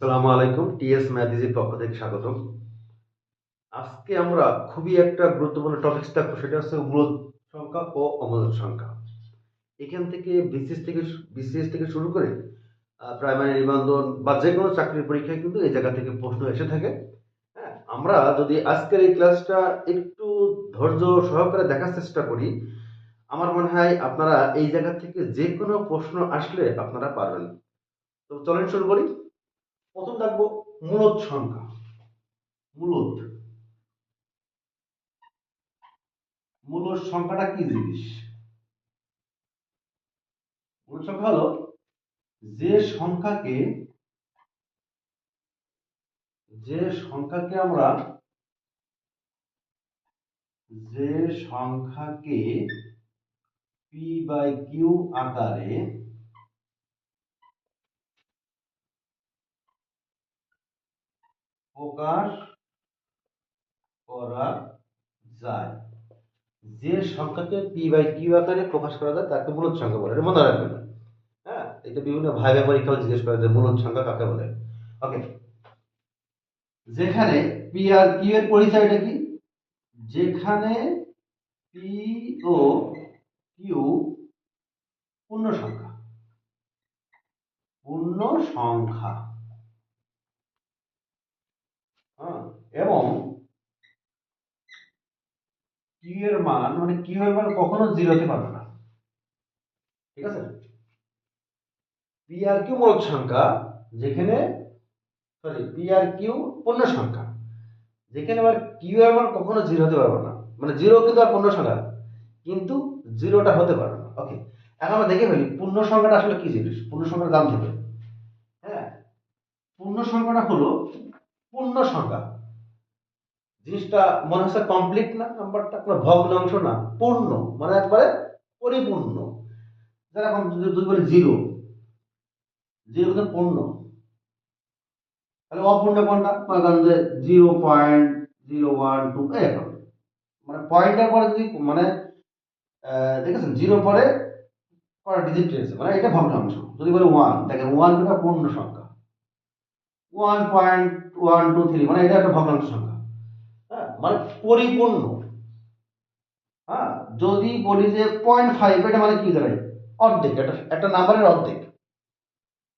আসসালামু আলাইকুম, টিএস ম্যাথিজের পক্ষ থেকে স্বাগতম। আজকে আমরা খুবই একটা গুরুত্বপূর্ণ টপিকস থাকব সেটা হচ্ছে মূলত সংখ্যা ও অমূলত সংখ্যা। এখান থেকে বিসিএস থেকে বিসিএস থেকে শুরু করে প্রাইমারি নিবন্ধন বা যে কোনো চাকরির পরীক্ষায় কিন্তু এই জায়গা থেকে প্রশ্ন এসে থাকে। হ্যাঁ আমরা যদি আজকের এই ক্লাসটা একটু ধৈর্য সহকারে দেখার চেষ্টা করি, আমার মনে হয় আপনারা এই জায়গা থেকে যে কোনো প্রশ্ন আসলে আপনারা পারবেন। তো চলেন শুরু করি। প্রথম দেখব মূলত সংখ্যা মূলত মূলত সংখ্যাটা কি জিনিস? মূলত সংখ্যা হলো যে সংখ্যাকে যে সংখ্যাকে আমরা, যে সংখ্যাকে পি বাই কিউ আকারে প্রকাশ করা যায়। যে সংখ্যাকে পি বাই কিউ আকারে প্রকাশ করা যায়, তাকে মূলত সংখ্যা বলে। মনে রাখবেন হ্যাঁ? এটা বিভিন্ন ভাইবা পরীক্ষাও জিজ্ঞেস করা যায়, মূলত সংখ্যা কাকে বলে? ওকে যেখানে পি আর কিউ এর পরিচয়টা কি? যেখানে পি ও কিউ পূর্ণ সংখ্যা। পূর্ণ সংখ্যা হ্যাঁ, এবং কিউ এর মান মানে কিউ এর মান কখনো জিরো হতে পারবে না। ঠিক আছে? পি আর কিউ মূলক সংখ্যা, যেখানে সরি পি আর কিউ পূর্ণ সংখ্যা, যেখানে আবার কিউ এর মান কখনো জিরো হতে পারবে না। মানে জিরো কিন্তু আর পূর্ণ সংখ্যা, কিন্তু জিরোটা হতে পারবে না। ওকে এখন আমরা দেখে ফেলি, পূর্ণ সংখ্যাটা আসলে কি জিনিস? পূর্ণ সংখ্যা জানতে হবে হ্যাঁ পূর্ণ সংখ্যাটা হলো পূর্ণ সংখ্যা। জিনিসটা মনে হচ্ছে কমপ্লিট না নাম্বারটা কোনো ভগ্নাংশ না, পূর্ণ মানে একবারে পরিপূর্ণ। যারা এখন যদি বলি জিরো জিরো কিন্তু পূর্ণ। তাহলে অপূর্ণ কোনটা? মনে করেন যে zero point zero one two এরকম মানে পয়েন্টের পরে যদি মানে দেখেছেন? জিরো পরে কটা ডিজিট রয়েছে? মানে এটা ভগ্নাংশ। যদি বলে ওয়ান দেখেন ওয়ান একটা পূর্ণ সংখ্যা। One point one two three মানে এটা একটা ভগ্নাংশ সংখ্যা। মানে পরিপূর্ণ। হ্যাঁ? যদি বলি যে পয়েন্ট ফাইভ এটা মানে কি দাঁড়ায় অর্ধেক এটা একটা নাম্বারের অর্ধেক।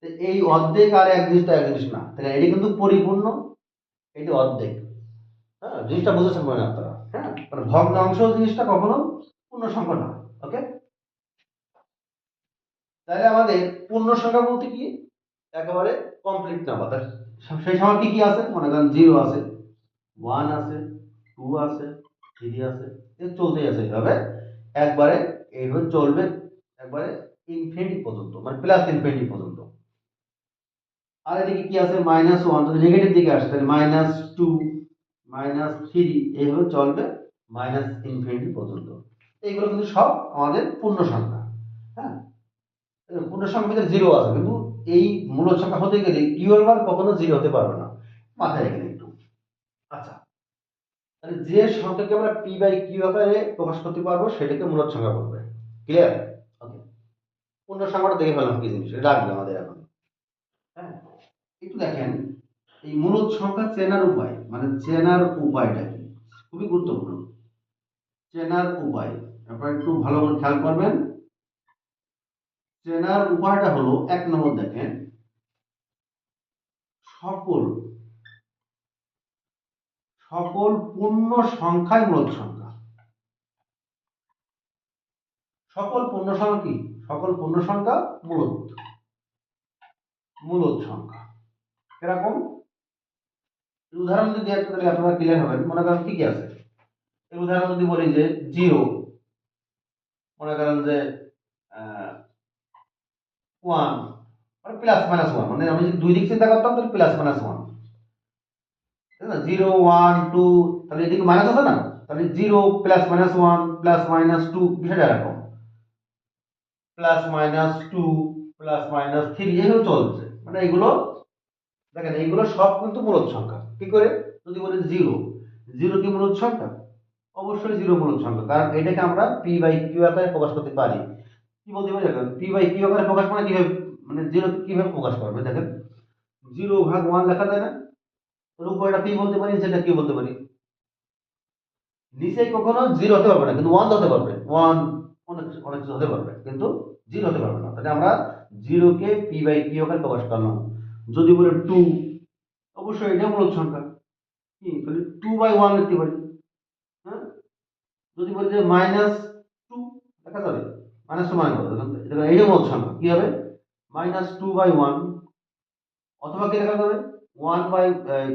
এই অর্ধেক আর এক জিনিসটা, এক জিনিস না। তাহলে এটি কিন্তু পরিপূর্ণ, এটি অর্ধেক। হ্যাঁ? জিনিসটা বুঝেছেন মনে আপনারা। হ্যাঁ? মানে ভগ্নাংশ জিনিসটা কখনো পূর্ণ সংখ্যা না ওকে তাহলে আমাদের পূর্ণ সংখ্যা বলতে কি? একেবারে কমপ্লিট নাম্বার সেই সময় কি কি আছে? মনে করেন জিরো আছে ওয়ান আছে টু আছে থ্রি আছে, এ চলতেই আছে। এইভাবে একবারে এইভাবে চলবে, একবারে ইনফিনিটি পর্যন্ত মানে প্লাস ইনফিনিটি পর্যন্ত। আর এদিকে কি আছে? মাইনাস ওয়ান যদি নেগেটিভ দিকে আসে, তাহলে মাইনাস টু মাইনাস থ্রি এইভাবে চলবে মাইনাস ইনফিনিটি পর্যন্ত। এইগুলো কিন্তু সব আমাদের পূর্ণ সংখ্যা হ্যাঁ? পূর্ণ সংখ্যার ভিতরে জিরো আছে, কিন্তু এই মূল সংখ্যা হতে গেলে কিউ এর মান কখনো জিরো হতে পারবে না। মাথায় রেখে তাহলে যে সংখ্যাকে আমরা পি বাই কিউ আকারে প্রকাশ করতে পারব সেটাকে মূলত সংখ্যা বলবে। ক্লিয়ার ওকে পূর্ণ সংখ্যাটা দেখে ফেলাম কি জিনিস এটা রাখবে আমাদের এখন। হ্যাঁ? একটু দেখেন এই মূলত সংখ্যা চেনার উপায় মানে চেনার উপায়টা কি? খুবই গুরুত্বপূর্ণ। চেনার উপায় আপনারা একটু ভালো করে খেয়াল করবেন। চেনার উপায়টা হলো এক নম্বর দেখেন সকল সকল পূর্ণ সংখ্যাই মূলত সংখ্যা। সকল পূর্ণ সংখ্যা কি? সকল পূর্ণ সংখ্যা মূলত। মূলত সংখ্যা। এরকম? উদাহরণ যদি একটা তাহলে আপনারা ক্লিয়ার হবেন। মনে করেন কি আছে। এই উদাহরণ যদি বলি যে জিরো, মনে করেন যে ওয়ান মানে প্লাস মাইনাস ওয়ান মানে আমি যদি দুই দিক চিন্তা করতাম, তাহলে plus minus one zero one two তাহলে এদিকে মাইনাস আছে না? তাহলে zero plus minus one plus minus two বিষয়টা এরকম। Plus minus two plus minus three এইভাবে চলছে। মানে এগুলো, দেখেন, এইগুলো সব কিন্তু মূলত সংখ্যা। কি করে? যদি বলি জিরো জিরো কি মূলত সংখ্যা? অবশ্যই জিরো মূলত সংখ্যা। কারণ এটাকে আমরা পি বাই কিউ আকারে প্রকাশ করতে পারি। কি বলতে পারি? দেখেন পি বাই কিউ আকারে প্রকাশ মানে কীভাবে মানে জিরো কীভাবে প্রকাশ করবে? দেখেন জিরো ভাগ ওয়ান লেখা যায় না। তোর উপরেটা পি বলতে পারি, সেটা কি বলতে পারি? নিচে কখনো জিরো হতে পারবে না, কিন্তু ওয়ান হতে পারবে। ওয়ান অনেক অনেক কিছু হতে পারবে, কিন্তু জিরো হতে পারবে না। তাহলে আমরা জিরোকে পি বাই কিউ আকারে প্রকাশ করলাম। যদি বলে টু অবশ্যই এটা মূলত সংখ্যা। কি? তাহলে টু বাই ওয়ান লিখতে পারি। হ্যাঁ? যদি বলি যে মাইনাস টু দেখা যাবে? মাইনাস টু মানে এইটা মূলত সংখ্যা। কি হবে? মাইনাস টু বাই ওয়ান অথবা কি লেখা যাবে? One by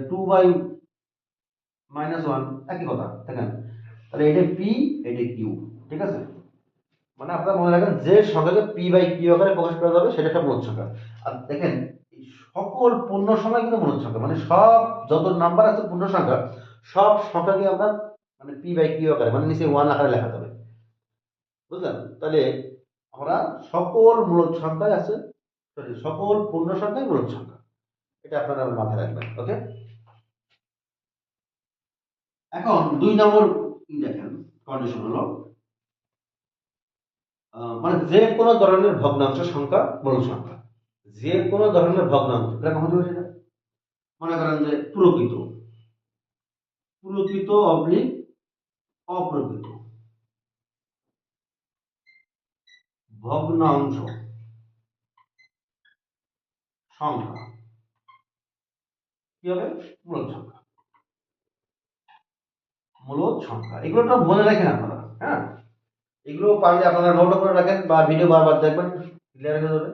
two by minus one একই কথা, দেখেন। তাহলে এটা পি এটা কিউ ঠিক আছে? মানে আপনারা মনে রাখেন যে সংখ্যাকে পি বাই কিউ আকারে প্রকাশ করা যাবে, সেটা একটা মূলত সংখ্যা। আর দেখেন সকল পূর্ণ সংখ্যা কিন্তু মূলত সংখ্যা। মানে সব, যত নাম্বার আছে পূর্ণ সংখ্যা, সব সংখ্যাকে আমরা মানে পি বাই কিউ আকারে মানে নিচে ওয়ান আকারে লেখা যাবে বুঝলেন? তাহলে আমরা সকল মূলত সংখ্যায় আছে সকল পূর্ণ সংখ্যাই মূলত সংখ্যা। এটা আপনারা মাথায় রাখবেন ওকে এখন দুই নম্বর দেখেন? কন্ডিশন হলো মানে যে কোনো ধরনের ভগ্নাংশ সংখ্যা মূল সংখ্যা। যে কোনো ধরনের ভগ্নাংশ হতে পারে সেটা মনে করেন যে প্রকৃত। প্রকৃত অবলিক, অপ্রকৃত। ভগ্নাংশ সংখ্যা। কি হবে? মূলত সংখ্যা। মূলত সংখ্যা। এগুলো তো মনে রাখেন আপনারা হ্যাঁ? এগুলো পারলে আপনারা নোট করে রাখেন বা ভিডিও বারবার দেখবেন ক্লিয়ার হয়ে যাবে।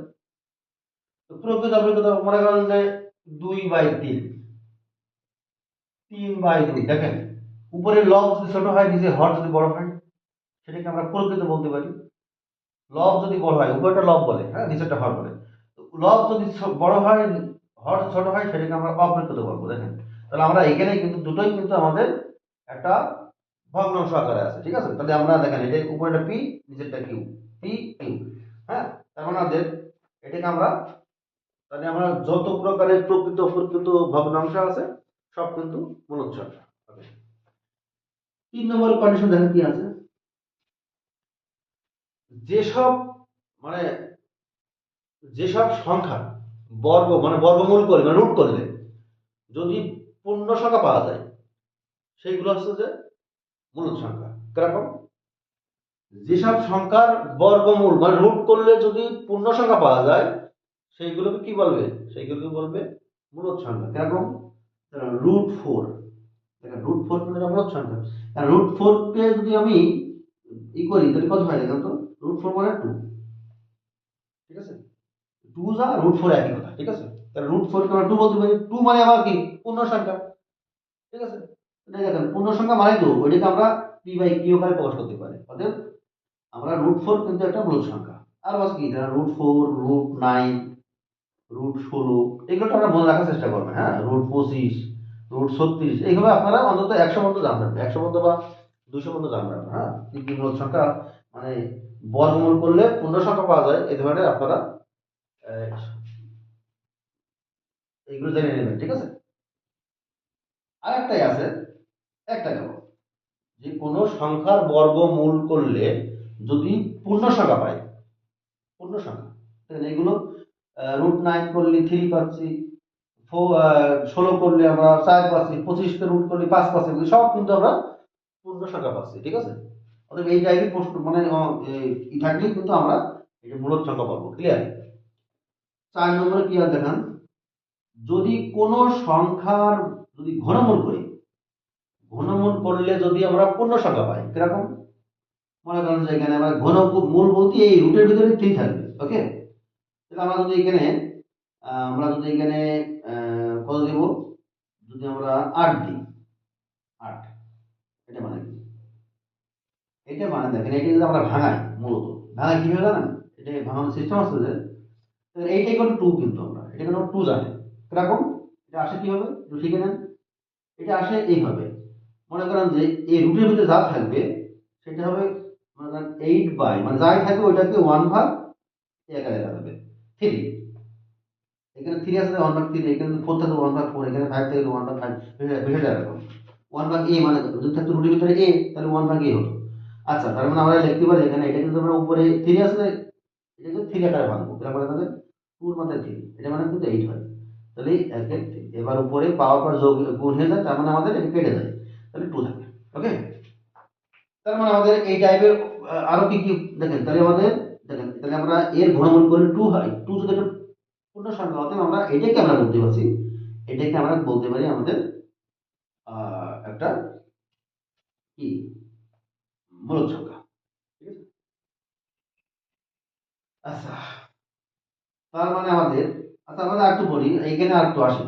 তো প্রকৃত অপ্রকৃত মনে করেন যে দুই বাই তিন। তিন বাই দুই, দেখেন উপরে লব যদি ছোট হয়, নিচে হর যদি বড় হয়, সেটাকে আমরা প্রকৃত বলতে পারি। লব যদি বড় হয়, উপরটা লব বলে হ্যাঁ নিচেরটা হর বলে। লব যদি বড় হয় হর ছোট হয় সেটাকে আমরা অপ্রকৃত বলব দেখেন। তাহলে আমরা এখানে কিন্তু দুটোই কিন্তু আমাদের একটা ভগ্নাংশ আকারে আছে, ঠিক আছে? তাহলে আমরা দেখেন এটা উপরেটা পি নিচেরটা কিউ পি কিউ হ্যাঁ? তার মানে আমাদের এটাকে আমরা, তাহলে আমরা যত প্রকারের প্রকৃত প্রকৃত ভগ্নাংশ আছে, সব কিন্তু মূলত. তিন নম্বর কন্ডিশন দেখেন কি আছে? যেসব মানে যেসব সংখ্যা বর্গ মানে বর্গমূল করে মানে রুট করলে যদি পূর্ণ সংখ্যা পাওয়া যায়, সেইগুলো হচ্ছে যে মূলত সংখ্যা। কীরকম? যেসব সংখ্যার বর্গমূল মানে রুট করলে যদি পূর্ণ সংখ্যা পাওয়া যায়, সেইগুলোকে কি বলবে? সেইগুলোকে বলবে মূলত সংখ্যা। কীরকম? রুট ফোর রুট ফোর এটা মূলত সংখ্যা। আর রুট ফোরকে যদি আমি ই করি, তাহলে কত হয় দেখেন তো রুট ফোর মানে টু ঠিক আছে? টু যা রুট ফোর একই কথা, ঠিক আছে? তাহলে রুট ফোর আমরা টু বলতে পারি। টু মানে আবার কি? পূর্ণ সংখ্যা, ঠিক আছে? দেখেন, পূর্ণ সংখ্যা মানে তো ওইটাকে আমরা পি বাই কিউ আকারে প্রকাশ করতে পারি। অতএব আমরা রুট ফোর কিন্তু একটা মূল সংখ্যা। আর বাস কি? Root four root nine root ষোলো এগুলো আমরা মনে রাখার চেষ্টা করবেন হ্যাঁ? রুট পঁচিশ রুট ছত্রিশ এইভাবে আপনারা অন্তত একশো মতো জানবেন একশো মতো বা দুশো মতো জানবেন হ্যাঁ? কি কি মূল সংখ্যা মানে বর্গমূল করলে পূর্ণ সংখ্যা পাওয়া যায়, এই ধরনের আপনারা এইগুলো জেনে নেবেন, ঠিক আছে? আরেকটাই আছে, একটা গেল যে কোনো সংখ্যার বর্গমূল করলে যদি পূর্ণ সংখ্যা পাই পূর্ণ সংখ্যা এগুলো রুট নাইন করলে থ্রি পাচ্ছি ষোলো করলে আমরা চার পাচ্ছি, পঁচিশকে রুট করলে পাঁচ পাচ্ছি সব কিন্তু আমরা পূর্ণ সংখ্যা পাচ্ছি, ঠিক আছে? অতএব এই টাইপের প্রশ্ন মানে এই- থাকলেই কিন্তু আমরা এটা মূলত সংখ্যা পাবো ক্লিয়ার চার নম্বরে কি আর দেখান? যদি কোনো সংখ্যার যদি ঘনমূল করি, ঘনমূল করলে যদি আমরা পূর্ণ সংখ্যা পাই, কীরকম? মনে করেন যে এখানে আমরা ঘন মূল বলতে এই রুটের ভিতরে থ্রি থাকবে, ওকে? তাহলে আমরা যদি এখানে আমরা যদি এখানে কত দেব? যদি আমরা আট দিই, আট। এটা মানে কি? এটা মানে দেখেন, এটা যদি আমরা ভাঙাই মূলত, ভাঙাই কীভাবে জানেন এটা ভাঙানোর সিস্টেম আছে যে তাহলে এইটাই কোনো টু কিন্তু আমরা। এটা কোনো টু জানে কীরকম? এটা আসে কীভাবে একটু শিখে নেন। এটা আসে এইভাবে মনে করেন যে এই রুটের ভিতরে যা থাকবে, সেটা হবে মনে করেন এইট বাই মানে যাই থাকবে ওইটাকে ওয়ান ভাগ এ আকারে লেখা যাবে থ্রি এখানে থ্রি আছে ওয়ান ভাগ থ্রি এখানে ফোর থাকবে ওয়ান ভাগ ফোর এখানে ফাইভ থাকবে ওয়ান ভাগ ফাইভ বিষয়টা এরকম। ওয়ান ভাগ এ মানে যদি থাকতো রুটের ভিতরে এ তাহলে ওয়ান ভাগ এ হতো। আচ্ছা তার মানে আমরা লিখতে পারি এখানে এটা কিন্তু আমরা উপরে থ্রি আছে এটাকে থ্রি আকারে ভাঙবো। আমাদের টুর মাথায় থ্রি এটা মানে কিন্তু এইট হয়। তাহলে তিন, এবার উপরে পাওয়ার পর যোগ গুণ হয়ে যায়, তার মানে আমাদের এটা কেটে যায়। তাহলে টু থাকে ওকে তার মানে আমাদের এই টাইপের আরও কি কি, দেখেন, তাহলে আমাদের, দেখেন, তাহলে আমরা এর ঘনমূল করে টু হয়। টু যদি একটা পূর্ণ সংখ্যা হতে আমরা এটাকে আমরা বলতে পারছি এটাকে আমরা বলতে পারি আমাদের একটা কি? মূলদ সংখ্যা, ঠিক আছে? আচ্ছা। তার মানে আমাদের আচ্ছা আর একটু বলি, এইখানে আর একটু আসি।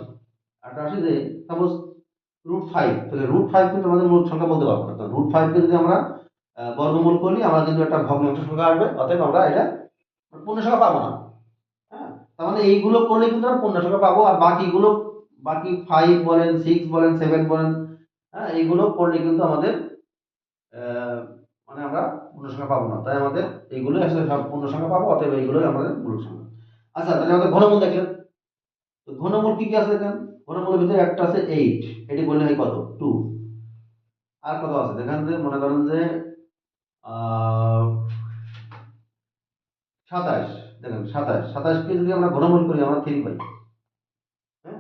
আর একটু আসি যে সাপোজ রুট ফাইভ তাহলে রুট ফাইভ কিন্তু আমাদের মূল সংখ্যা বলতে পারব না। রুট ফাইভকে যদি আমরা বর্গমূল করি, আমরা কিন্তু একটা ভগ্নাংশ সংখ্যা আসবে, অতএব আমরা এটা পূর্ণ সংখ্যা পাবো না। হ্যাঁ? তার মানে এইগুলো করলে কিন্তু আমরা পূর্ণ সংখ্যা পাবো, আর বাকিগুলো, বাকি ফাইভ বলেন সিক্স বলেন সেভেন বলেন হ্যাঁ এইগুলো করলে কিন্তু আমাদের মানে আমরা পূর্ণ সংখ্যা পাবো না। তাই আমাদের এইগুলোই আসলে সব পূর্ণ সংখ্যা পাবো, অতএব এইগুলোই আমাদের মূল সংখ্যা। আচ্ছা তাহলে আমাদের ঘনমূল দেখলেন তো ঘনমূল কি কি আছে দেখেন? ঘনমূলের ভিতরে একটা আছে এইট এটি বললে হয় কত? টু আর কত আছে? দেখেন যে, মনে করেন যে সাতাশ। দেখেন, সাতাশ। সাতাশকে যদি আমরা ঘনমূল করি, আমরা থ্রি পাই। হ্যাঁ?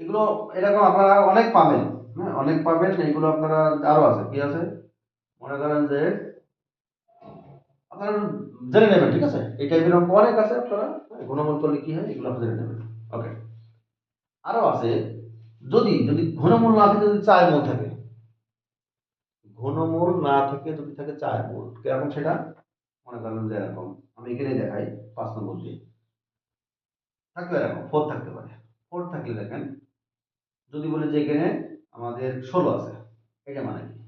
এগুলো, এরকম আপনারা অনেক পাবেন। হ্যাঁ অনেক পাবেন। এগুলো আপনারা আরও আছে। কি আছে? মনে করেন যে আপনারা জেনে নেবেন ঠিক আছে? এই টাইপের অনেক আছে আপনারা হ্যাঁ, ঘনমূল করলে কি হয় এগুলো জেনে নেবেন। ওকে আরও আছে যদি যদি ঘনমূল না থাকে যদি চার মূল থাকে। ঘনমূল না থেকে যদি থাকে চার মূল কীরকম সেটা? মনে করেন যে এরকম আমি এখানে দেখাই পাঁচ নম্বর দিয়ে। থাকবে এরকম ফোর থাকতে পারে। ফোর থাকলে দেখেন যদি বলি যে এখানে আমাদের ষোলো আছে এটা মানে কি?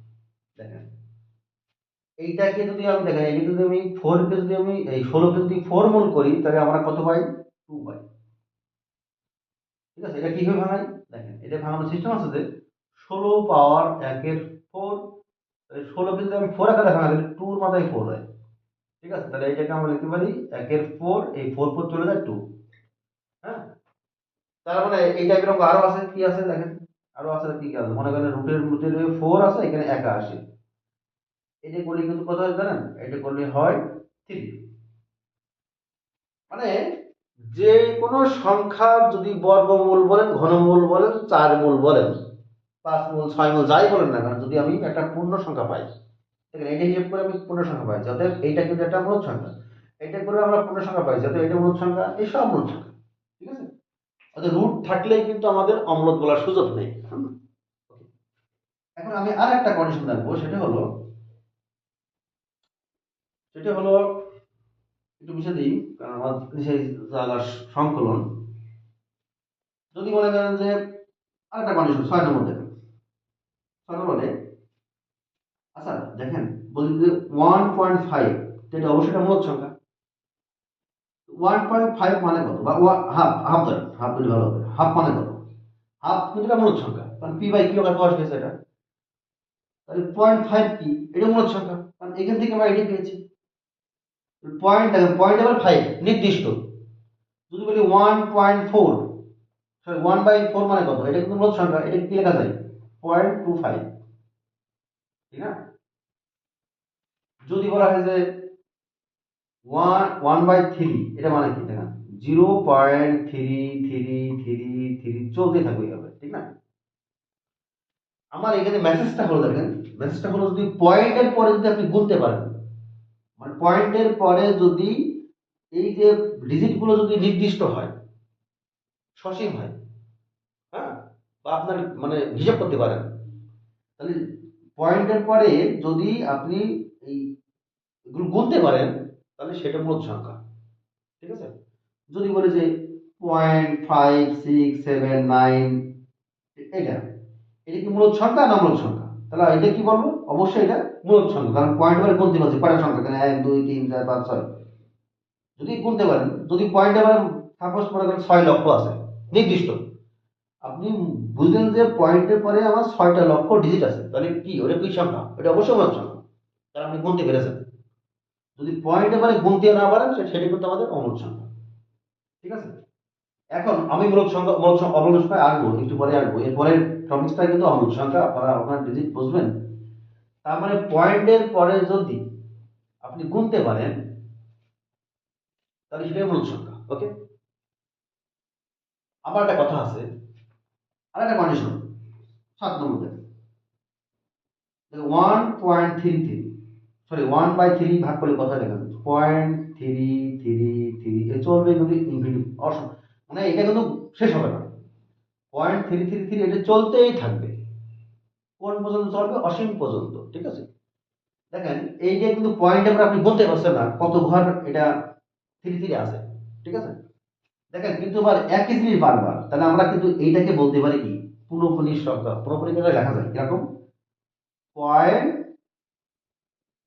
দেখেন। এইটাকে যদি আমি দেখেন এইটা যদি আমি ফোরকে যদি আমি, এই ষোলোকে যদি ফোর মূল করি, তাহলে আমরা কত পাই? টু পাই। ঠিক আছে, এটা কীভাবে ভাঙাই? দেখেন, এটা ভাঙানোর সিস্টেম আছে যে, ষোলো পাওয়ার একের ফোর তাহলে ষোলো কিন্তু আমি ফোর আকারে ভাঙা দিলে টুর মাথায় ফোর হয় ঠিক আছে, তাহলে এইটাকে আমরা লিখতে পারি, একের ফোর এই ফোর ফোর চলে যায় টু হ্যাঁ? তার মানে এই টাইপের অঙ্ক আরও আছে, কি আছে? দেখেন, আরও আছে, কি আছে? মনে করেন রুটের ভিতরে ফোর আছে, এখানে একা আসে। এটা করলে কিন্তু কত হয় জানেন এটা করলে হয় থ্রি মানে যে কোনো সংখ্যার যদি বর্গমূল বলেন, ঘনমূল বলেন চার মূল বলেন পাঁচ মূল ছয় মূল যাই বলেন না কেন, যদি আমি একটা পূর্ণ সংখ্যা পাই দেখেন এটা হিসেব করে আমি পূর্ণ সংখ্যা পাই। যাতে এইটা কিন্তু একটা মূল সংখ্যা এটা করে আমরা পূর্ণ সংখ্যা পাই। যাতে এটা মূল সংখ্যা, এই সব মূল সংখ্যা, ঠিক আছে? অর্থাৎ রুট থাকলেই কিন্তু আমাদের অম্লত বলার সুযোগ নেই। এখন আমি আর একটা কন্ডিশন রাখব সেটা হলো সেটা হলো, একটু বুঝে দিই, কারণ আমার জায়গার সংকলন। যদি মনে করেন যে আরেকটা কন্ডিশন ছয় নম্বর দেখেন ছয় নম্বরে আচ্ছা দেখেন, বলি যে ওয়ান পয়েন্ট ফাইভ এটা অবশ্যই একটা মূল সংখ্যা। ওয়ান পয়েন্ট ফাইভ মানে কত? বা হাফ হাফ ধরেন হাফ দিলে ভালো হবে। হাফ মানে কত? হাফ কিন্তু এটা মূল সংখ্যা, কারণ পি বাই কিলো বয়স হয়েছে এটা। তাহলে পয়েন্ট ফাইভ কি? এটা মূল সংখ্যা, কারণ এখান থেকে আমরা এটি পেয়েছি। পয়েন্ট পয়েন্ট এবার ফাইভ নির্দিষ্ট। যদি বলি one point four sorry one by four মানে কত? এটা কিন্তু মূল সংখ্যা, এটা কি লেখা যায়? পয়েন্ট টু ফাইভ ঠিক না যদি বলা হয় যে ওয়ান ওয়ান বাই থ্রি এটা মানে কি? দেখেন zero point three three three three চলতে থাকবে এইভাবে ঠিক না? আমার এখানে মেসেজটা হলো দেখেন মেসেজটা হলো যদি পয়েন্টের পরে যদি আপনি গুনতে পারেন মানে পয়েন্টের পরে যদি এই যে ডিজিটগুলো যদি নির্দিষ্ট হয়, সসীম হয় হ্যাঁ? বা আপনার মানে হিসাব করতে পারেন, তাহলে পয়েন্টের পরে যদি আপনি এই গুনতে পারেন, তাহলে সেটা মূল সংখ্যা, ঠিক আছে? যদি বলি যে point five six seven nine এটা এটা কি মূল সংখ্যা না মূল সংখ্যা? তাহলে এটা কি বলব? অবশ্যই এটা মূল সংখ্যা কারণ পয়েন্ট মানে গুনতে পারছি কয়টা সংখ্যা কেন এক, দুই, তিন, চার, পাঁচ, ছয়। যদি গুনতে পারেন, যদি পয়েন্ট আবার সাপোজ মনে করেন ছয় লক্ষ আছে, নির্দিষ্ট। আপনি বুঝলেন যে পয়েন্টের পরে আমার ছয়টা লক্ষ ডিজিট আছে, তাহলে কি? ওটা কি সংখ্যা এটা অবশ্যই মূল সংখ্যা কারণ আপনি গুনতে পেরেছেন। যদি পয়েন্ট এবারে গুনতে না পারেন সেটা কিন্তু আমাদের অমূল সংখ্যা ঠিক আছে? এখন আমি মূলক সংখ্যা মূল সংখ্যা অমূল সংখ্যায় আসব, একটু পরে আসব। এরপরে টপিক্সটা কিন্তু অমূল সংখ্যা আপনারা আপনার ডিজিট বুঝবেন তার মানে পয়েন্টের পরে যদি আপনি গুনতে পারেন, তাহলে সেটাই মূল সংখ্যা ওকে আবার একটা কথা আছে, আর একটা কন্ডিশন সাত নম্বর one point three three sorry one by three ভাগ করলে কথা দেখেন পয়েন্ট থ্রি থ্রি থ্রি এ চলবে কিন্তু ইনফিনিটি অসম মানে এটা কিন্তু শেষ হবে না। পয়েন্ট থ্রি থ্রি থ্রি এটা চলতেই থাকবে। কোন পর্যন্ত চলবে? অসীম পর্যন্ত, ঠিক আছে? দেখেন, এই যে কিন্তু পয়েন্ট আমরা আপনি বলতে পারছেন না কত ঘর এটা থ্রি থ্রি আছে, ঠিক আছে? দেখেন, কিন্তু আবার একই জিনিস বারবার, তাহলে আমরা কিন্তু এইটাকে বলতে পারি কি? পুরোপুরি সংখ্যা পুরোপুরি করে লেখা যায়, কীরকম? পয়েন্ট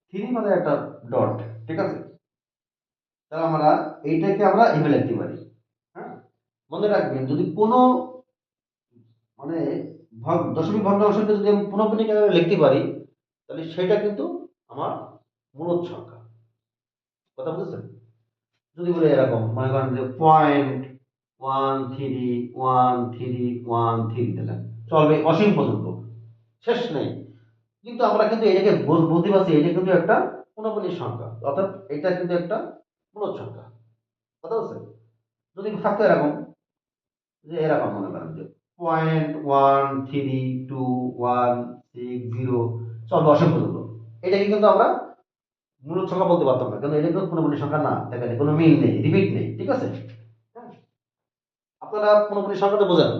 থ্রি মানে একটা ডট, ঠিক আছে? তাহলে আমরা এইটাকে আমরা এভাবে লিখতে পারি হ্যাঁ? মনে রাখবেন, যদি কোনো মানে দশমিক ভগ্নাংশকে যদি আমি পুনঃপুনি করে লিখতে পারি, তাহলে সেটা কিন্তু আমার মূলত সংখ্যা। কথা বুঝেছেন? যদি বলে এরকম, মনে করেন যে point one three one three one three দিলেন চলবে অসীম পর্যন্ত। শেষ নেই। কিন্তু আমরা কিন্তু এটাকে বলতে পারছি, এটা কিন্তু একটা পুনঃপুনির সংখ্যা। অর্থাৎ এটা কিন্তু একটা মূলত সংখ্যা। কথা বলছে যদি থাকতো এরকম, যে এরকম মনে করেন যে point one three two one six zero চলবে অসীম পর্যন্ত কিন্তু আমরা মূলত সংখ্যা বলতে পারতাম না কারণ এটা কিন্তু পুনঃপুনির সংখ্যা না দেখেন কোনো মিল নেই রিপিট নেই, ঠিক আছে? হ্যাঁ। আপনারা পুনঃপুনির সংখ্যাটা বোঝেন।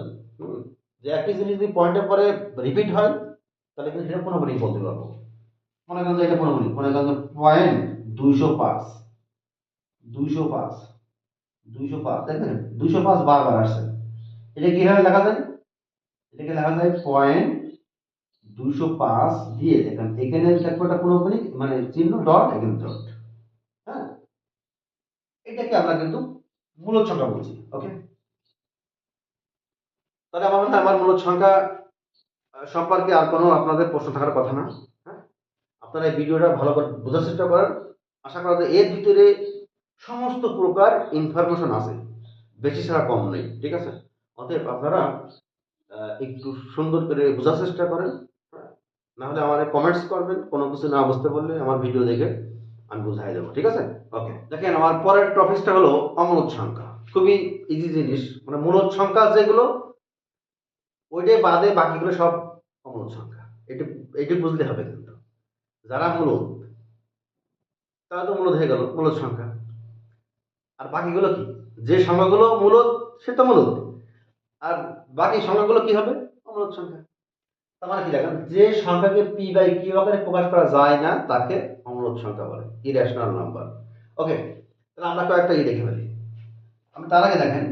যে একই জিনিস যদি পয়েন্টের পরে রিপিট হয়, তাহলে কিন্তু সেটা পুনঃপুনি বলতে পারব। মনে করেন এটা পুনঃপুনি মনে করেন পয়েন্ট দুইশো পাঁচ দুইশো পাঁচ দুইশো পাঁচ, দেখেন, দুইশো পাঁচ বারবার আসছে। এটা কীভাবে লেখা যায়? এটাকে লেখা যায় পয়েন্ট দুশো পাঁচ দিয়ে দেখেন, এখানে দেখব একটা পুরোপুরি মানে চিহ্ন ডট এখানে ডট হ্যাঁ? এটাকে আমরা কিন্তু মূলত সংখ্যা বলছি ওকে তাহলে আমার মনে আমার মূলত সংখ্যা সম্পর্কে আর কোনো আপনাদের প্রশ্ন থাকার কথা না হ্যাঁ? আপনারা এই ভিডিওটা ভালো করে বোঝার চেষ্টা করেন। আশা করা এর ভিতরে সমস্ত প্রকার ইনফরমেশন আছে, বেশি ছাড়া কম নেই, ঠিক আছে? অতএব আপনারা একটু সুন্দর করে বোঝার চেষ্টা করেন। হ্যাঁ? না হলে আমাদের কমেন্টস করবেন, কোনো কিছু না বুঝতে পারলে আমার ভিডিও দেখে আমি বুঝাই দেবো, ঠিক আছে? ওকে দেখেন আমার পরের টপিকসটা হলো অমূলত সংখ্যা খুবই ইজি জিনিস মানে মূলত সংখ্যা যেগুলো, ওইটাই বাদে বাকিগুলো সব অমূলত সংখ্যা এটা এটা বুঝতে হবে কিন্তু। যারা মূলত তারা তো মূলত হয়ে গেল মূলত সংখ্যা আর বাকিগুলো কি? যে সংখ্যাগুলো মূলত সে তো মূলত আর বাকি সংখ্যাগুলো কি হবে? অমূলত সংখ্যা। তার মানে কি দেখেন যে সংখ্যাকে পি বাই কিউ আকারে প্রকাশ করা যায় না তাকে অমূলত সংখ্যা বলে। ইরেশনাল নাম্বার ওকে তাহলে আমরা কয়েকটা ই দেখে ফেলি। আমি তার আগে দেখেন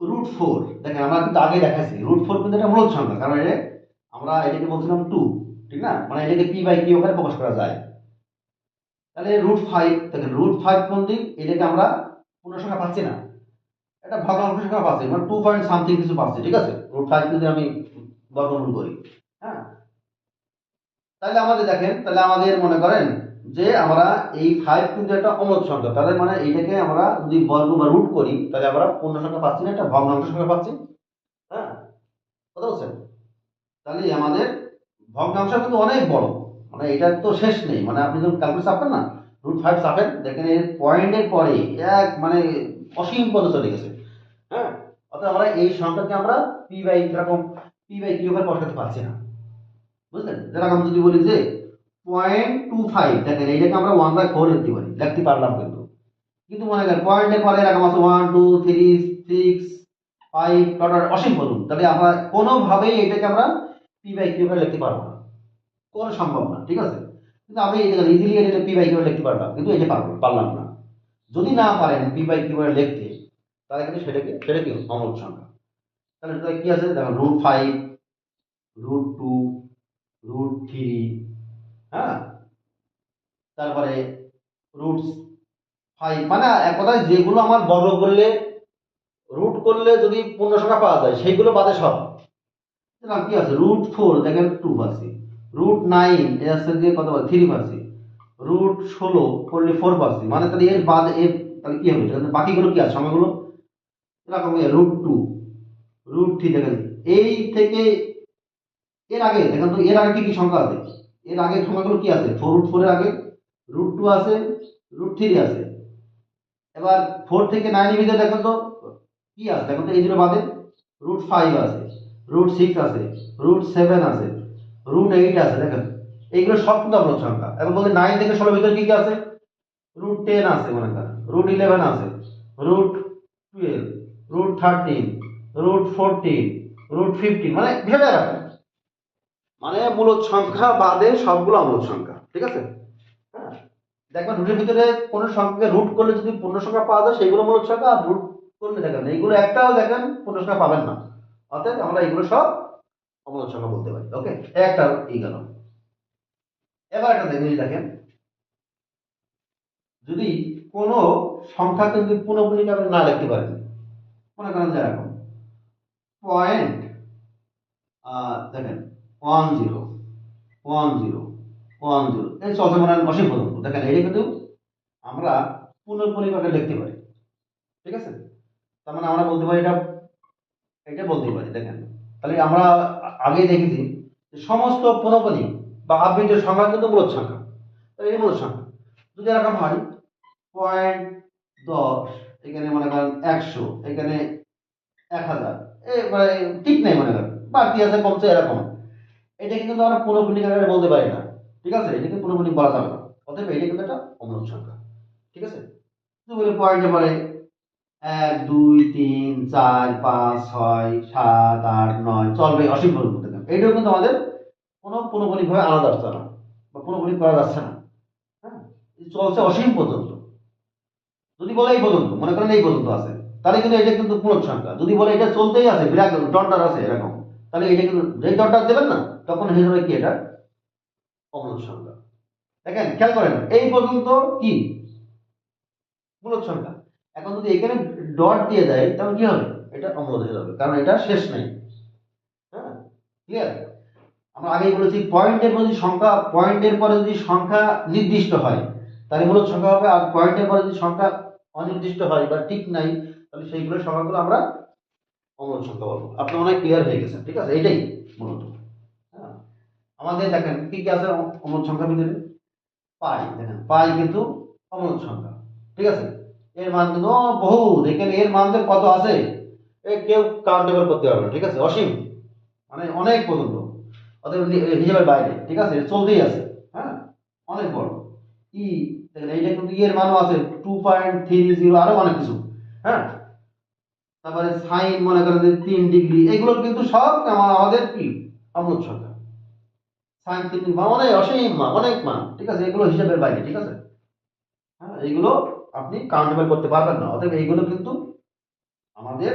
রুট ফোর দেখেন আমরা কিন্তু আগে দেখাচ্ছি রুট ফোর কিন্তু এটা মূলত সংখ্যা কারণ এটা আমরা এটাকে বলছিলাম টু ঠিক না? মানে এটাকে পি বাই কিউ আকারে প্রকাশ করা যায়। তাহলে রুট ফাইভ দেখেন রুট ফাইভ কোন দিক? এটাকে আমরা পূর্ণ সংখ্যা পাচ্ছি না। এটা ভগ্নাংশ সংখ্যা পাচ্ছি মানে টু পয়েন্ট সামথিং কিছু পাচ্ছি, ঠিক আছে? রুট ফাইভ যদি আমি বর্গমূল করি হ্যাঁ? তাহলে আমাদের দেখেন, তাহলে আমাদের মনে করেন যে আমরা এই ফাইভ কিন্তু একটা অমত সংখ্যা, তাহলে মানে এইটাকে আমরা যদি বর্গ বা রুট করি, তাহলে আমরা পূর্ণ সংখ্যা পাচ্ছি না, একটা ভগ্নাংশ সংখ্যা পাচ্ছি হ্যাঁ? কথা বলছেন? তাহলে আমাদের ভগ্নাংশ কিন্তু অনেক বড় মানে এটার তো শেষ নেই মানে আপনি যখন ক্যালকুলেট চাপেন না রুট ফাইভ চাপেন, দেখেন এর পয়েন্টের পরে এক মানে অসীম পদে চলে গেছে হ্যাঁ? অর্থাৎ আমরা এই সংখ্যাকে আমরা পি বাই এরকম পি বাই কিউ করে বসাতে পারছি না। বুঝলেন? যেরকম যদি বলি যে পয়েন্ট টু ফাইভ দেখেন, এইটাকে আমরা ওয়ান বাই ফোর লিখতে পারি। লিখতে পারলাম কিন্তু। কিন্তু মনে করেন পয়েন্টের পরে এরকম আছে one two three six five dot অসীম বলুন তাহলে আমরা কোনোভাবেই এটাকে আমরা পি বাই কিউ করে লিখতে পারব না। কোনো সম্ভব না, ঠিক আছে? কিন্তু আমি এটা ইজিলি এটা পি বাই কিউ লিখতে পারলাম। কিন্তু এটা পারব পারলাম না। যদি না পারেন পি বাই কিউ করে লিখতে তাহলে কিন্তু সেটাকে সেটা কি অমূলত সংখ্যা। তাহলে এটা কি আছে? দেখো root five root two root three হ্যাঁ? তারপরে রুট ফাইভ মানে এক কথায় যেগুলো আমার বর্গ করলে রুট করলে যদি পূর্ণ সংখ্যা পাওয়া যায়, সেইগুলো বাদে সব। কি আছে? রুট ফোর দেখেন টু পাচ্ছি। রুট নাইন এর আছে দিয়ে কত থ্রি পাচ্ছি। রুট ষোলো করলে ফোর পাচ্ছি মানে তাহলে এর বাদ এর তাহলে কি হবে? তাহলে বাকিগুলো কি আছে? সংখ্যাগুলো এরকম রুট টু রুট থ্রি দেখেন। এই থেকে এর আগে, দেখেন তো, এর আগে কি কি সংখ্যা আছে? এর আগে সংখ্যাগুলো কি আছে? ফোর রুট ফোরের আগে রুট টু আছে রুট থ্রি আছে। এবার ফোর থেকে নাইনের ভিতরে দেখেন তো, কি আছে? দেখুন তো, এই দুটো বাদে রুট ফাইভ আছে রুট সিক্স আছে রুট সেভেন আছে রুট এইট আছে, দেখেন। এইগুলো সব কিন্তু অমূলক সংখ্যা এখন বলতে নাইন থেকে ষোলোর ভিতরে কি কি আছে? রুট টেন আছে মনে করেন রুট ইলেভেন আছে। Root twelve root thirteen root fourteen root fifteen মানে ভেবে রাখেন মানে মূলত সংখ্যা বাদে সবগুলো অমূলক সংখ্যা, ঠিক আছে? হ্যাঁ। দেখবেন রুটের ভিতরে কোনো সংখ্যাকে রুট করলে যদি পূর্ণ সংখ্যা পাওয়া যায় সেগুলো মূলক সংখ্যা আর রুট করলে দেখেন এইগুলো একটাও দেখেন, পূর্ণ সংখ্যা পাবেন না। অর্থাৎ আমরা এগুলো সব অমূলক সংখ্যা বলতে পারি ওকে একটা এই গেল। এবার একটা জিনিস দেখেন। যদি কোনো সংখ্যাকে যদি পুনঃপুনিক আপনি না লিখতে পারেন মনে করেন যে এরকম পয়েন্ট দেখেন one zero one zero one zero এই চলছে মানে অসীম দেখেন এটা কিন্তু আমরা পুনঃপুনিকভাবে লিখতে পারি। ঠিক আছে? তার মানে আমরা বলতে পারি এটা এটা বলতে পারি, দেখেন। তাহলে আমরা আগেই দেখেছি সমস্ত পুনঃপুনিক বা আবৃত্তির সংখ্যা কিন্তু মূলত সংখ্যা। তাহলে এই মূলত সংখ্যা। যদি এরকম হয় পয়েন্ট দশ, এখানে মনে করেন একশো, এখানে এক হাজার মানে ঠিক নেই মনে করেন, বাড়তি আছে, কমছে, এরকম। এটা কিন্তু আমরা পুনঃপুনিক আকারে বলতে পারি না, ঠিক আছে? এটাকে পুনঃপুনিক বলা যাবে না। অতএব এটা কিন্তু একটা অমূলক সংখ্যা, ঠিক আছে? তুমি বলে পয়েন্টে পরে এক, দুই, তিন, চার, পাঁচ, ছয়, সাত, আট, নয়, চলবে অসীম পর্যন্ত এইটাও কিন্তু আমাদের কোনো পুনঃপুনিকভাবে আলাদা যাচ্ছে না, বা পুনঃপুনিক করা যাচ্ছে না। হ্যাঁ? চলছে অসীম পর্যন্ত। যদি বলে এই পর্যন্ত, মনে করেন এই পর্যন্ত আছে, তাহলে কিন্তু এটা কিন্তু পূরক সংখ্যা। যদি বলে এটা চলতেই আছে, বিরাট ডটটার আছে এরকম, তাহলে এটা কিন্তু যেই ডটটা দেবেন না, তখন হয়ে যাবে কি এটা? অমূলক সংখ্যা। দেখেন, খেয়াল করেন, এই পর্যন্ত কি? মূলক সংখ্যা। এখন যদি এখানে ডট দিয়ে দেয়, তাহলে কি হবে? এটা অমূলক হয়ে যাবে, কারণ এটা শেষ নেই। হ্যাঁ? ক্লিয়ার? আমরা আগেই বলেছি, পয়েন্টের পরে যদি সংখ্যা, পয়েন্টের পরে যদি সংখ্যা নির্দিষ্ট হয়, তাহলে মূলক সংখ্যা হবে, আর পয়েন্টের পরে যদি সংখ্যা অনির্দিষ্ট হয় বা ঠিক নাই, তাহলে সেইগুলো সংখ্যাগুলো আমরা অমূলক সংখ্যা বলব। আপনি মনে হয় ক্লিয়ার হয়ে গেছেন, ঠিক আছে? এটাই মূলত। হ্যাঁ। আমাদের দেখেন, কি কি আছে অমূলক সংখ্যার ভিতরে? পাই, দেখেন, পাই কিন্তু অমূলক সংখ্যা, ঠিক আছে? এর মান কিন্তু বহু দেখেন এর মান কত আছে? এ কেউ কাউন্টেবল করতে পারবে না, ঠিক আছে? অসীম মানে অনেক পর্যন্ত। অতএব হিসাবের বাইরে, ঠিক আছে? চলতেই আছে হ্যাঁ? অনেক বড়। ই, দেখেন, এইটা কিন্তু ইয়ের মানও আছে টু পয়েন্ট থ্রি জিরো আরও অনেক কিছু হ্যাঁ? তারপরে সাইন, মনে করেন যে তিন ডিগ্রি এগুলো কিন্তু সব আমাদের কি? অমূলক সংখ্যা সাইন, তিন ডিগ্রি মানে অসীম মান, অনেক মান, ঠিক আছে? এগুলো হিসাবের বাইরে, ঠিক আছে? হ্যাঁ এইগুলো আপনি কাউন্টেবল করতে পারবেন না। অতএব এইগুলো কিন্তু আমাদের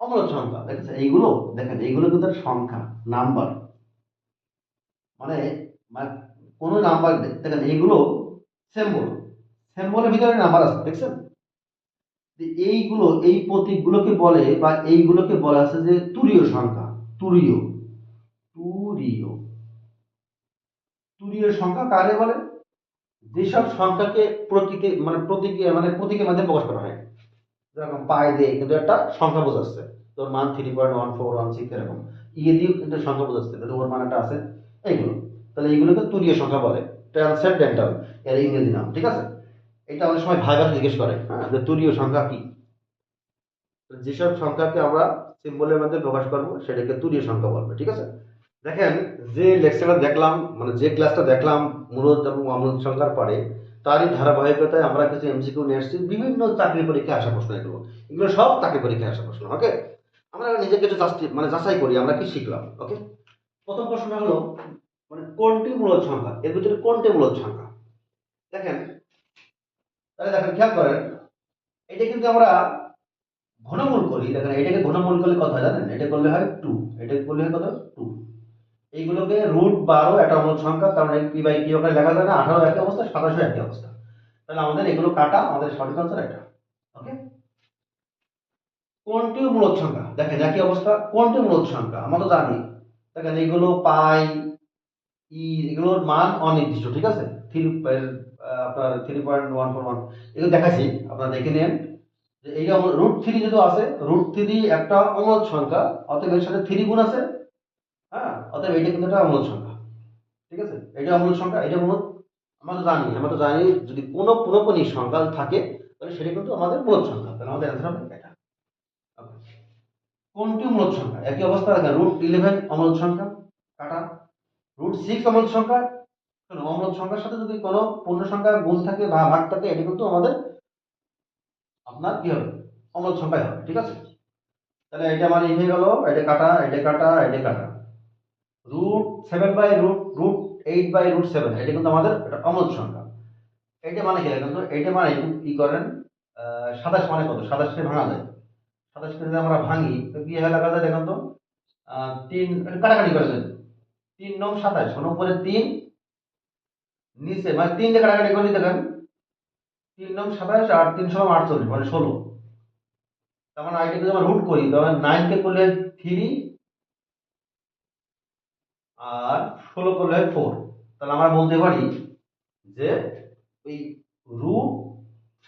অমূলক সংখ্যা দেখেছেন এইগুলো, দেখেন, এইগুলো কিন্তু সংখ্যা নাম্বার মানে কোনো নাম্বার দেখেন, এইগুলো সিম্বল সিম্বলের ভিতরে নাম্বার আছে, দেখছেন? এইগুলো, এই প্রতীকগুলোকে বলে বা এইগুলোকে বলা আছে যে তুরীয় সংখ্যা, তুরীয়। তুরীয়। তুরীয় সংখ্যা কারে বলে? যেসব সংখ্যাকে প্রতীকে মানে প্রতীকে মানে প্রতীকের মাধ্যমে প্রকাশ করা হয়। যেরকম পাই দিয়ে কিন্তু একটা সংখ্যা বোঝাচ্ছে। তোর মান three point one four one six এরকম। ইয়ে দিয়েও কিন্তু সংখ্যা বোঝাচ্ছে। ওর মান একটা আছে এইগুলো তাহলে এইগুলোকে তুরীয় সংখ্যা বলে। ট্রান্সেন্ডেন্টাল এর ইংরেজি নাম, ঠিক আছে? এটা অনেক সময় ভাই ভাই জিজ্ঞেস করে হ্যাঁ যে তুরীয় সংখ্যা কি? যেসব সংখ্যাকে আমরা সিম্বলের মধ্যে প্রকাশ করব, সেটাকে তুরীয় সংখ্যা বলবে, ঠিক আছে? দেখেন, যে লেকচারটা দেখলাম মানে যে ক্লাসটা দেখলাম, মূলত এবং অমূলত সংখ্যার পরে, তারই ধারাবাহিকতায় আমরা কিছু এমসিকিউ নিয়ে আসছি বিভিন্ন চাকরি পরীক্ষায় আসা প্রশ্ন এগুলো। এগুলো সব চাকরি পরীক্ষায় আসা প্রশ্ন ওকে আমরা নিজেকে একটু মানে যাচাই করি, আমরা কি শিখলাম ওকে প্রথম প্রশ্নটা হলো মানে কোনটি মূলত সংখ্যা? এর ভিতরে কোনটি মূলত সংখ্যা? দেখেন, তাহলে দেখেন, খেয়াল করেন, এটা কিন্তু আমরা ঘনমূল করি। দেখেন, এটাকে ঘনমূল করলে কত হয় জানেন? এটা করলে হয় টু এটা করলে হয় কত? টু এইগুলোকে রুট বারো একটা মূল সংখ্যা এই পি বাই কি ওখানে লেখা যায় না, আঠারো একই অবস্থা সাতাশো একই অবস্থা। তাহলে আমাদের এগুলো কাটা, আমাদের সঠিক আনসার এটা। ওকে কোনটি মূলত সংখ্যা? দেখেন, একই অবস্থা কোনটি মূলত সংখ্যা? আমরা তো জানি দেখেন এইগুলো পাই, ই, এগুলোর মান অনির্দিষ্ট, ঠিক আছে? থ্রি আপনার three point one four one. এগুলো দেখাচ্ছি, আপনারা দেখে নেন। যে এই রুট থ্রি যেহেতু আছে রুট থ্রি একটা অমূলত সংখ্যা, অতএব এর সাথে থ্রি গুণ আছে হ্যাঁ? অতএব এটা কিন্তু একটা অমূলত সংখ্যা, ঠিক আছে? এটা অমূলত সংখ্যা, এটা মূলত আমরা তো জানি, আমরা তো জানি যদি কোনো পুনঃপুনিক সংখ্যা থাকে, তাহলে সেটা কিন্তু আমাদের মূলত সংখ্যা, তাহলে আমাদের অ্যান্সার হবে এটা. কোনটি মূলত সংখ্যা? একই অবস্থা দেখেন রুট ইলেভেন অমূলত সংখ্যা, কাটা। রুট সিক্স অমূলত সংখ্যা অমূলত সংখ্যার সাথে যদি কোনো পূর্ণ সংখ্যা গুণ থাকে বা ভাগ থাকে, এটা কিন্তু আমাদের আপনার কি হবে? অমূলত সংখ্যাই হবে, ঠিক আছে? তাহলে এটা আমার এই হয়ে গেল, এটা কাটা এটা কাটা এটা কাটা। Root seven by root root eight by root seven এটা কিন্তু আমাদের এটা অমূলত সংখ্যা। এটা মানে কি? কিন্তু এটা মানে কি? করেন? সাতাশ মানে কত? সাতাশকে ভাঙা যায়। সাতাশকে যদি আমরা ভাঙি, তো কি হয় লেখা যায় দেখেন তো তিন কাটাকাটি করে দেন। তিন নং সাতাশ মানে উপরে তিন, নিচে মানে তিন দিয়ে কাটাকাটি করে দেখেন তিন নং সাতাশ আর তিন সম আটচল্লিশ মানে ষোলো। তার মানে আইটাকে যদি আমরা রুট করি তবে নাইনকে করলে থ্রি আর ষোলো করলে ফোর তাহলে আমরা বলতে পারি যে ওই রুট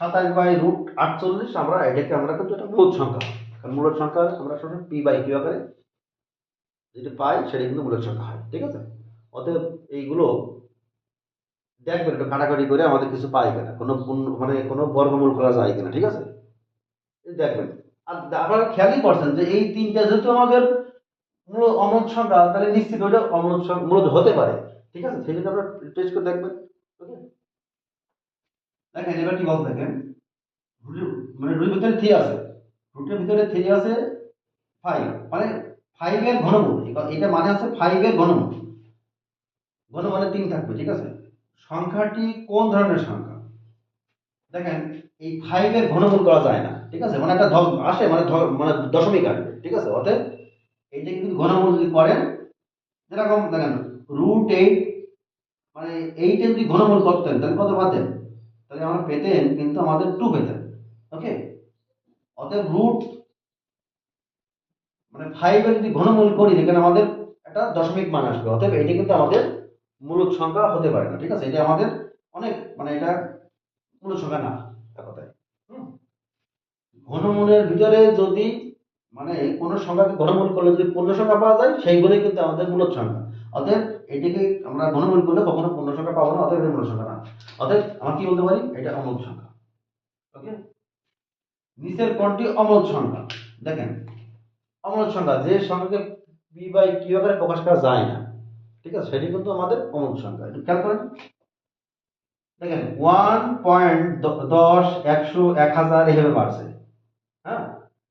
সাতাশ বাই রুট আটচল্লিশ, আমরা এটাকে আমরা কিন্তু এটা মূল সংখ্যা। কারণ মূলত সংখ্যা আমরা সবসময় পি বাই কিউ আকারে যেটা পাই সেটা কিন্তু মূলত সংখ্যা হয়, ঠিক আছে? অতএব এইগুলো দেখবেন একটু কাটাকাটি করে আমাদের কিছু পাই কিনা, কোনো মানে কোনো বর্গমূল করা যায় কিনা, ঠিক আছে? দেখবেন। আর আপনারা খেয়ালই করছেন যে এই তিনটা যেহেতু আমাদের মূল অমূলত সংখ্যা, তাহলে নিশ্চিত ওইটা সংখ্যা মূলত হতে পারে, ঠিক আছে? সেই জন্য আপনারা টেস্ট করে দেখবেন, ওকে? দেখেন, এবার কি বলতে দেখেন? মানে রুটের ভিতরে থ্রি আছে। রুটের ভিতরে থ্রি আছে ফাইভ মানে ফাইভের ঘনমূল। এটা মানে হচ্ছে ফাইভের ঘনমূল। ঘন মানে তিন থাকবে, ঠিক আছে? সংখ্যাটি কোন ধরনের সংখ্যা? দেখেন, এই ফাইভের ঘনমূল করা যায় না, ঠিক আছে? মানে একটা আসে মানে মানে দশমিক আসবে, ঠিক আছে? অতএব এইটা কিন্তু ঘনমূল যদি করেন, যেরকম দেখেন রুট এইট মানে এইটে যদি ঘনমূল করতেন, তাহলে কত পাতেন? তাহলে আমরা পেতেন কিন্তু আমাদের টু পেতেন ওকে অতএব রুট মানে ফাইভে যদি ঘনমূল করি এখানে আমাদের একটা দশমিক মান আসবে। অতএব এটা কিন্তু আমাদের মূলত সংখ্যা হতে পারে না, ঠিক আছে? এটা আমাদের অনেক মানে এটা মূলত সংখ্যা না ঘনমূলের ভিতরে যদি মানে কোনো সংখ্যাকে ঘনমূল করলে যদি পূর্ণ সংখ্যা পাওয়া যায় সেইগুলোই কিন্তু আমাদের মূলত সংখ্যা। অতএব এটাকে আমরা ঘনমূল করলে কখনো পূর্ণ সংখ্যা পাবো না, অতএব এটা মূলত সংখ্যা না। অতএব আমরা কি বলতে পারি? এটা অমূলত সংখ্যা। ওকে নিচের কোনটি অমূলত সংখ্যা। দেখেন অমূলত সংখ্যা, যে সংখ্যাকে পি বাই কিউ আকারে প্রকাশ করা যায় না, ঠিক আছে, সেটি কিন্তু আমাদের অমূলত সংখ্যা। একটু খেয়াল করেন। দেখেন ওয়ান পয়েন্ট দশ, একশো, এক হাজার এভাবে বাড়ছে। হ্যাঁ?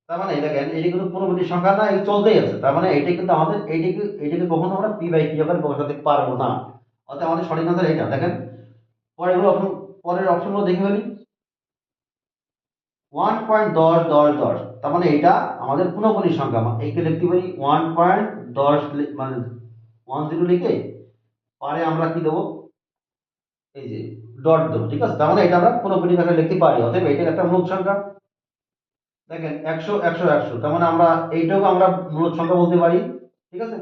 তার মানে দেখেন, এটি কিন্তু পূর্ণবর্তী সংখ্যা না এই চলতেই আছে। তার মানে এইটা কিন্তু আমাদের এইটাকে এইটাকে কখনো আমরা পি বাই কিউ আকারে প্রকাশ করতে পারব না। অর্থাৎ আমাদের সঠিক আনসার এইটা। দেখেন, পরেরগুলো অপশন পরের অপশনগুলো দেখে ফেলি। ওয়ান পয়েন্ট দশ দশ দশ তার মানে এটা আমাদের পুনঃপুনি সংখ্যা এইকে লিখতে পারি ওয়ান পয়েন্ট দশ মানে ওয়ান জিরো লিখে পারে আমরা কি দেবো? এই যে ডট দেবো, ঠিক আছে? তার মানে এটা আমরা পুনঃপুনি আকারে লিখতে পারি, অতএব এটা একটা মূল সংখ্যা দেখেন, একশো একশো একশো, তার মানে আমরা এইটাকে আমরা মূল সংখ্যা বলতে পারি, ঠিক আছে?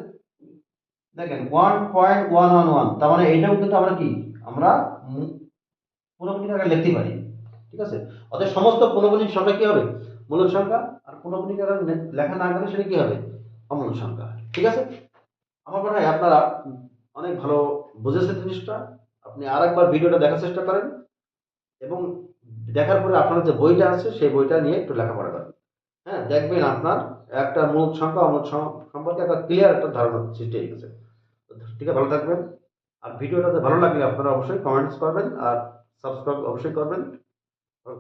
দেখেন one point one one one তার মানে এইটাও কিন্তু আমরা কি? আমরা আকারে লিখতে পারি। ঠিক আছে? অতএব সমস্ত পুনঃপুনিক সংখ্যা কি হবে? মূল সংখ্যা আর লে- লেখা না গেলে সেটা কি হবে? অমূল সংখ্যা। ঠিক আছে? আমার মনে হয়, আপনারা অনেক ভালো বুঝেছেন জিনিসটা। আপনি আর একবার ভিডিওটা দেখার চেষ্টা করেন এবং দেখার পরে আপনার যে বইটা আছে, সেই বইটা নিয়ে একটু লেখাপড়া করেন। হ্যাঁ দেখবেন আপনার একটা মূল সংখ্যা অমূল সম্পর্কে একটা ক্লিয়ার একটা ধারণা সৃষ্টি হয়ে গেছে। ঠিক আছে, ভালো থাকবেন। আর ভিডিওটাতে ভালো লাগলে আপনারা অবশ্যই কমেন্টস করবেন আর সাবস্ক্রাইব অবশ্যই করবেন।